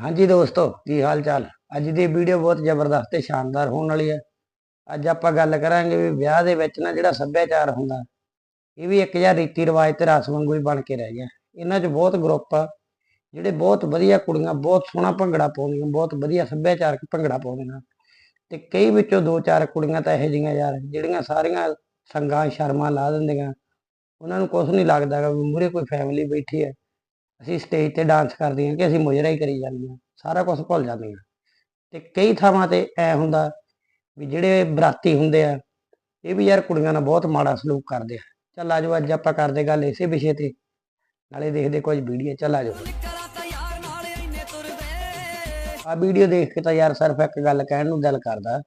ਹਾਂਜੀ ਦੋਸਤੋ, ਕੀ ਹਾਲ ਚਾਲ ਅੱਜ ਦੀ ਵੀਡੀਓ ਬਹੁਤ ਜ਼ਬਰਦਸਤ ਤੇ ਸ਼ਾਨਦਾਰ ਹੋਣ ਵਾਲੀ ਹੈ। ਅੱਜ ਆਪਾਂ ਗੱਲ ਕਰਾਂਗੇ ਵੀ ਵਿਆਹ ਦੇ ਵਿੱਚ ਨਾ ਜਿਹੜਾ ਸੱਭਿਆਚਾਰ ਹੁੰਦਾ, ਇਹ ਵੀ ਇੱਕ ਜਿਹਾ ਰੀਤੀ ਰਿਵਾਜ ਤੇ ਰਸਮ ਵਾਂਗੂ ਹੀ ਬਣ ਕੇ ਰਹਿ ਗਿਆ। ਇਹਨਾਂ 'ਚ ਬਹੁਤ ਗਰੁੱਪ ਆ, ਜਿਹੜੇ ਬਹੁਤ ਵਧੀਆ ਕੁੜੀਆਂ, ਬਹੁਤ ਸੋਹਣਾ ਭੰਗੜਾ ਪਾਉਂਦੀਆਂ, ਬਹੁਤ ਵਧੀਆ ਸੱਭਿਆਚਾਰਕ ਭੰਗੜਾ ਪਾਉਂਦੀਆਂ ਤੇ ਕਈ ਵਿੱਚੋਂ ਦੋ ਚਾਰ ਕੁੜੀਆਂ ਤਾਂ ਇਹੋ ਜਿਹੀਆਂ ਯਾਰ, ਜਿਹੜੀਆਂ ਸਾਰੀਆਂ ਸੰਗਾਂ ਸ਼ਰਮਾਂ ਲਾ ਦਿੰਦੀਆਂ। ਉਹਨਾਂ ਨੂੰ ਕੁਝ ਨਹੀਂ ਲੱਗਦਾ ਗਾ ਵੀ ਮੂਹਰੇ ਕੋਈ ਫੈਮਿਲੀ ਬੈਠੀ ਹੈ। ਅਸੀਂ ਸਟੇਜ ਤੇ ਡਾਂਸ ਕਰਦੇ ਹਾਂ ਕਿ ਅਸੀਂ ਮੁਜਰਾ ਹੀ ਕਰੀ ਜਾਂਦੇ ਹਾਂ, ਸਾਰਾ ਕੁਝ ਭੁੱਲ ਜਾਂਦੀਆਂ ਤੇ ਕਈ ਥਾਵਾਂ ਤੇ ਐ ਹੁੰਦਾ ਵੀ ਜਿਹੜੇ ਬਰਾਤੀ ਹੁੰਦੇ ਆ, ਇਹ ਵੀ ਯਾਰ ਕੁੜੀਆਂ ਨਾਲ ਬਹੁਤ ਮਾੜਾ ਸਲੂਕ ਕਰਦੇ ਆ। ਚੱਲ ਆਜੋ ਅੱਜ ਆਪਾਂ ਕਰਦੇ ਗੱਲ ਇਸੇ ਵਿਸ਼ੇ ਤੇ, ਨਾਲੇ ਦੇਖਦੇ ਕੁਝ ਵੀਡੀਓ। ਚੱਲ ਆਜੋ ਆ ਵੀਡੀਓ ਦੇਖ ਕੇ ਤਾਂ ਯਾਰ ਸਿਰਫ ਇੱਕ ਗੱਲ ਕਹਿਣ ਨੂੰ ਦਿਲ ਕਰਦਾ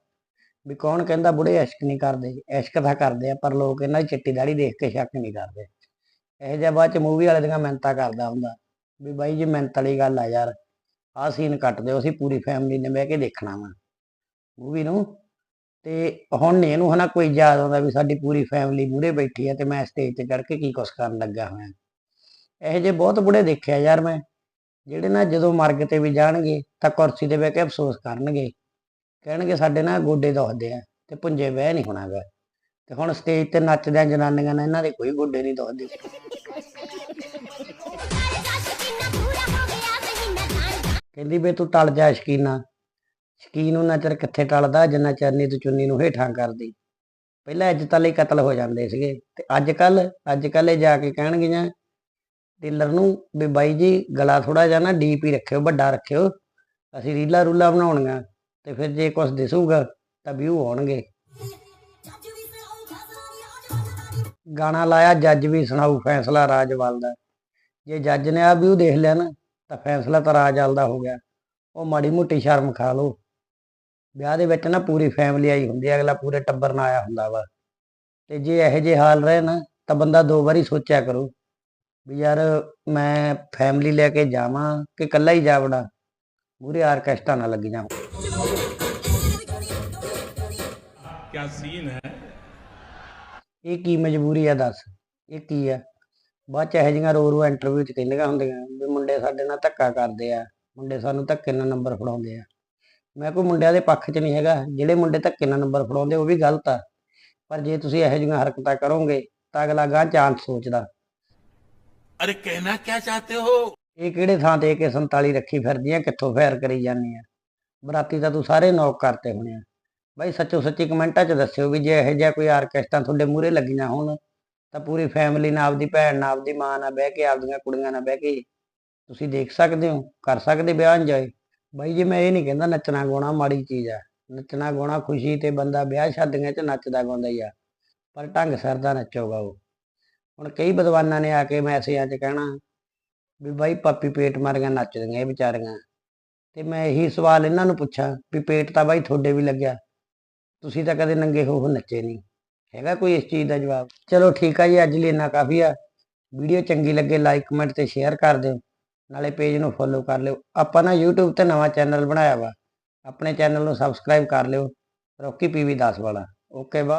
ਵੀ ਕੌਣ ਕਹਿੰਦਾ, ਬੁੜੇ, ਇਸ਼ਕ ਨਹੀਂ ਕਰਦੇ। ਇਸ਼ਕ ਤਾਂ ਕਰਦੇ ਆ, ਪਰ ਲੋਕ ਇਹਨਾਂ ਦੀ ਚਿੱਟੀ ਦਾੜੀ ਦੇਖ ਕੇ ਸ਼ੱਕ ਨਹੀਂ ਕਰਦੇ। ਇਹ ਜਿਹਾ ਬਾਅਦ ਚ ਮੂਵੀ ਵਾਲੇ ਦੀਆਂ ਮਿਹਨਤਾਂ ਕਰਦਾ ਹੁੰਦਾ। ਵੀ ਬਾਈ ਜੀ ਮਿਹਨਤ ਵਾਲੀ ਗੱਲ ਆ ਯਾਰ, ਆਹ ਸੀਨ ਕੱਟ ਦਿਓ, ਅਸੀਂ ਪੂਰੀ ਫੈਮਿਲੀ ਨੇ ਬਹਿ ਕੇ ਦੇਖਣਾ ਵਾ ਮੂਵੀ ਨੂੰ। ਤੇ ਹੁਣ ਨੀ ਇਹਨੂੰ ਹਨਾ ਕੋਈ ਯਾਦ ਆਉਂਦਾ ਵੀ ਸਾਡੀ ਪੂਰੀ ਫੈਮਿਲੀ ਮੂਹਰੇ ਬੈਠੀ ਹੈ ਤੇ ਮੈਂ ਸਟੇਜ ਤੇ ਚੜ ਕੇ ਕੀ ਕੁਛ ਕਰਨ ਲੱਗਾ ਹੋਇਆ। ਇਹੋ ਜਿਹੇ ਬਹੁਤ ਬੁੜੇ ਦੇਖਿਆ ਯਾਰ ਮੈਂ, ਜਿਹੜੇ ਨਾ ਜਦੋਂ ਮਰਗ ਤੇ ਵੀ ਜਾਣਗੇ ਤਾਂ ਕੁਰਸੀ ਤੇ ਬਹਿ ਕੇ ਅਫਸੋਸ ਕਰਨਗੇ। ਕਹਿਣਗੇ ਸਾਡੇ ਨਾ ਗੋਡੇ ਦੁਖਦੇ ਆ ਤੇ ਪੁੰਜੇ ਬਹਿ ਨਹੀਂ ਹੋਣਾਗਾ। ਤੇ ਹੁਣ ਸਟੇਜ ਤੇ ਨੱਚਦਿਆਂ ਜਨਾਨੀਆਂ ਨੇ ਇਹਨਾਂ ਦੇ ਕੋਈ ਗੋਡੇ ਨਹੀਂ ਦੁਖਦੇ। ਕਹਿੰਦੀ ਬੇ ਤੂੰ ਟਲ ਜਾ ਸ਼ਕੀਨਾ। ਸ਼ਕੀਨ ਉਹਨਾਂ ਚਿਰ ਕਿੱਥੇ ਟਲਦਾ, ਜਿੰਨਾ ਚਿਰ ਨੀ ਤੂੰ ਚੁੰਨੀ ਨੂੰ ਹੇਠਾਂ ਕਰਦੀ। ਪਹਿਲਾਂ ਇੱਜ਼ਤਾਂ ਲਈ ਕਤਲ ਹੋ ਜਾਂਦੇ ਸੀਗੇ। ਤੇ ਅੱਜ ਕੱਲ ਅੱਜ ਕੱਲ ਇਹ ਜਾ ਕੇ ਕਹਿਣਗੀਆਂ ਟੇਲਰ ਨੂੰ ਵੀ ਬਾਈ ਜੀ, ਗਲਾ ਥੋੜਾ ਜਿਹਾ ਨਾ ਡੀਪ ਹੀ ਰੱਖਿਓ, ਵੱਡਾ ਰੱਖਿਓ। ਅਸੀਂ ਰੀਲਾ ਰੂਲਾ ਬਣਾਉਣੀਆਂ, ਤੇ ਫਿਰ ਜੇ ਕੁਝ ਦਿਸੂਗਾ, ਤਾਂ ਵਿਊ ਆਉਣਗੇ। ਗਾਣਾ ਲਾਇਆ, ਜੱਜ ਵੀ ਸੁਣਾਊ, ਫੈਸਲਾ ਰਾਜਵਾਲ ਦਾ। ਜੇ ਜੱਜ ਨੇ ਆ ਵਿਊ ਦੇਖ ਲਿਆ ਨਾ ਤਾਂ ਫੈਸਲਾ ਤਾਂ ਰਾਜਲ ਦਾ ਹੋ ਗਿਆ। ਉਹ ਮਾੜੀ ਮੋਟੀ ਸ਼ਰਮ ਖਾ ਲੋ ਵਿਆਹ ਦੇ ਵਿੱਚ ਨਾ ਪੂਰੀ ਫੈਮਿਲੀ ਆਈ ਹੁੰਦੀ ਹੈ ਅਗਲਾ ਪੂਰੇ ਟੱਬਰ ਨਾਲ ਆਇਆ ਹੁੰਦਾ ਵਾ। ਤੇ ਜੇ ਇਹੋ ਜਿਹੇ ਹਾਲ ਰਹੇ ਨਾ ਤਾਂ ਬੰਦਾ ਦੋ ਵਾਰੀ ਸੋਚਿਆ ਕਰੋ ਵੀ ਯਾਰ ਮੈਂ ਫੈਮਿਲੀ ਲੈ ਕੇ ਜਾਵਾਂ ਕਿ ਇਕੱਲਾ ਹੀ ਜਾਵਣਾ ਪੂਰੇ ਆਰਕੈਸਟਰਾ ਨਾਲ ਲੱਗ ਜਾਵਾਂ। ਕੀ ਸੀਨ ਹੈ? ਇਹ ਕੀ ਮਜਬੂਰੀ ਹੈ ਦੱਸ? ਇਹ ਕੀ ਹੈ ਬਾਅਦ ਚ ਇਹੋ ਜਿਹੀਆਂ ਰੋ ਰੋ ਇੰਟਰਵਿਊ ਚ ਕਹਿੰਦੀਆਂ ਹੁੰਦੀਆਂ ਵੀ ਮੁੰਡੇ ਸਾਡੇ ਨਾਲ ਧੱਕਾ ਕਰਦੇ ਆ ਮੁੰਡੇ ਸਾਨੂੰ ਧੱਕੇ ਨਾਲ ਨੰਬਰ ਫੜਾਉਂਦੇ ਆ। ਮੈਂ ਕੋਈ ਮੁੰਡਿਆਂ ਦੇ ਪੱਖ 'ਚ ਨਹੀਂ ਹੈਗਾ ਜਿਹੜੇ ਮੁੰਡੇ ਧੱਕੇ ਨਾਲ ਨੰਬਰ ਫੜਾਉਂਦੇ ਉਹ ਵੀ ਗਲਤ ਆ। ਪਰ ਜੇ ਤੁਸੀਂ ਇਹੋ ਜਿਹੀਆਂ ਹਰਕਤਾਂ ਕਰੋਗੇ ਤਾਂ ਅਗਲਾ ਗਾਂ ਚਾਂਸ ਸੋਚਦਾ। ਅਰੇ ਕਹਿਣਾ ਕੀ ਚਾਹਤੇ ਹੋ? ਇਹ ਕਿਹੜੇ ਥਾਂ ਤੇ ਕੇ 47 ਰੱਖੀ ਆ ਕਿੱਥੋਂ ਫੈਰ ਕਰੀ ਜਾਂਦੀ ਆ ਬਰਾਤੀ ਤਾਂ ਤੂੰ ਸਾਰੇ ਨੌਕ ਕਰਤੇ ਹੋਣੇ ਆ। ਬਾਈ ਸੱਚੋ ਸੱਚੀ ਕਮੈਂਟਾਂ 'ਚ ਦੱਸਿਓ ਵੀ ਜੇ ਇਹੋ ਜਿਹਾ ਕੋਈ ਆਰਕੈਸਟਰਾ ਤੁਹਾਡੇ ਮੂਹਰੇ ਲੱਗੀਆਂ ਹੋਣ ਤਾਂ ਪੂਰੀ ਫੈਮਿਲੀ ਨਾਲ ਆਪਦੀ ਭੈਣ ਨਾਲ ਆਪਦੀ ਮਾਂ ਨਾਲ ਬਹਿ ਕੇ ਆਪਦੀਆਂ ਕੁੜੀਆਂ ਨਾਲ ਬਹਿ ਕੇ ਤੁਸੀਂ ਦੇਖ ਸਕਦੇ ਹੋ, ਕਰ ਸਕਦੇ ਵਿਆਹ ਇੰਜੋਏ ਬਾਈ ਜੀ ਮੈਂ ਇਹ ਨਹੀਂ ਕਹਿੰਦਾ ਨੱਚਣਾ ਗਾਉਣਾ ਮਾੜੀ ਚੀਜ਼ ਆ। ਨੱਚਣਾ ਗਾਉਣਾ ਖੁਸ਼ੀ ਤੇ ਬੰਦਾ ਵਿਆਹ ਸ਼ਾਦੀਆਂ 'ਚ ਨੱਚਦਾ ਗਾਉਂਦਾ ਹੀ ਆ, ਪਰ ਢੰਗ ਸਿਰ ਦਾ ਨੱਚੋਗਾ ਉਹ। ਹੁਣ ਕਈ ਵਿਦਵਾਨਾਂ ਨੇ ਆ ਕੇ ਮੈਸੇਜਾਂ 'ਚ ਕਹਿਣਾ ਵੀ ਬਾਈ ਪਾਪੀ ਪੇਟ ਮਾਰੀਆਂ ਨੱਚਦੀਆਂ ਇਹ ਵਿਚਾਰੀਆਂ। ਤੇ ਮੈਂ ਇਹੀ ਸਵਾਲ ਇਹਨਾਂ ਨੂੰ ਪੁੱਛਾਂ ਵੀ ਪੇਟ ਤਾਂ ਬਾਈ ਤੁਹਾਡੇ ਵੀ ਲੱਗਿਆ, ਤੁਸੀਂ ਤਾਂ ਕਦੇ ਨੰਗੇ ਹੋ ਹੋ ਨੱਚੇ ਨਹੀਂ। ਹੈਗਾ ਕੋਈ ਇਸ ਚੀਜ਼ ਦਾ ਜਵਾਬ? ਚਲੋ ਠੀਕ ਆ ਜੀ, ਅੱਜ ਲਈ ਇੰਨਾ ਕਾਫੀ ਆ। ਵੀਡੀਓ ਚੰਗੀ ਲੱਗੇ ਲਾਈਕ ਕਮੈਂਟ ਤੇ ਸ਼ੇਅਰ ਕਰ ਦਿਓ। ਨਾਲੇ ਪੇਜ ਨੂੰ ਫੋਲੋ ਕਰ ਲਿਓ। ਆਪਾਂ ਨਾ YouTube ਤੇ ਨਵਾਂ ਚੈਨਲ ਬਣਾਇਆ ਵਾ। ਆਪਣੇ ਚੈਨਲ ਨੂੰ ਸਬਸਕ੍ਰਾਈਬ ਕਰ ਲਿਓ। ਰੋਕੀ ਪੀਵੀ 10 ਵਾਲਾ। ਓਕੇ ਬਾ